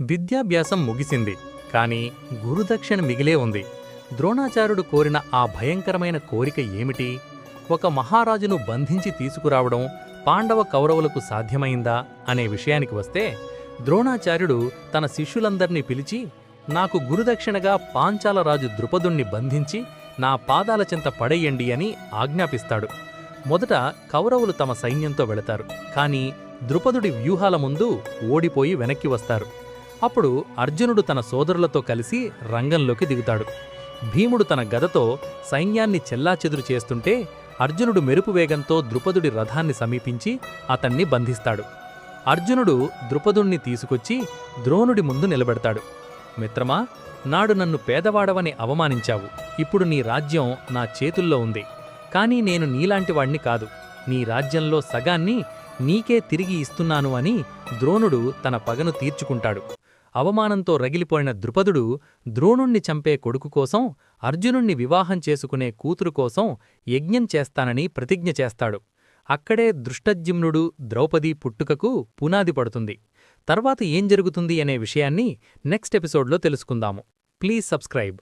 విద్యాభ్యాసం ముగిసింది. కాని గురుదక్షిణ మిగిలే ఉంది. ద్రోణాచార్యుడు కోరిన ఆ భయంకరమైన కోరిక ఏమిటి? ఒక మహారాజును బంధించి తీసుకురావడం పాండవ కౌరవులకు సాధ్యమైందా? అనే విషయానికి వస్తే ద్రోణాచార్యుడు తన శిష్యులందర్నీ పిలిచి నాకు గురుదక్షిణగా పాంచాల రాజు ద్రుపదుణ్ణి బంధించి నా పాదాల చింత పడేయండి అని ఆజ్ఞాపిస్తాడు. మొదట కౌరవులు తమ సైన్యంతో వెళతారు. కాని ద్రుపదుడి వ్యూహాల ముందు ఓడిపోయి వెనక్కి వస్తారు. అప్పుడు అర్జునుడు తన సోదరులతో కలిసి రంగంలోకి దిగుతాడు. భీముడు తన గదతో సైన్యాన్ని చెల్లాచెదురు చేస్తుంటే అర్జునుడు మెరుపు వేగంతో ద్రుపదుడి రథాన్ని సమీపించి అతన్ని బంధిస్తాడు. అర్జునుడు ద్రుపదుణ్ణి తీసుకొచ్చి ద్రోణుడి ముందు నిలబెడతాడు. మిత్రమా నాడు నన్ను పేదవాడవని అవమానించావు. ఇప్పుడు నీ రాజ్యం నా చేతుల్లో ఉంది. కానీ నేను నీలాంటివాణ్ణి కాదు. నీ రాజ్యంలో సగాన్ని నీకే తిరిగి ఇస్తున్నాను అని ద్రోణుడు తన పగను తీర్చుకుంటాడు. అవమానంతో రగిలిపోయిన ద్రుపదుడు ద్రోణుణ్ణి చంపే కొడుకు కోసం అర్జునుణ్ణి వివాహం చేసుకునే కూతురు కోసం యజ్ఞం చేస్తానని ప్రతిజ్ఞ చేస్తాడు. అక్కడే దృష్టజ్యుమ్నుడు ద్రౌపది పుట్టుకకు పునాది పడుతుంది. తర్వాత ఏం జరుగుతుంది అనే విషయాన్ని నెక్స్ట్ ఎపిసోడ్లో తెలుసుకుందాము. Please subscribe.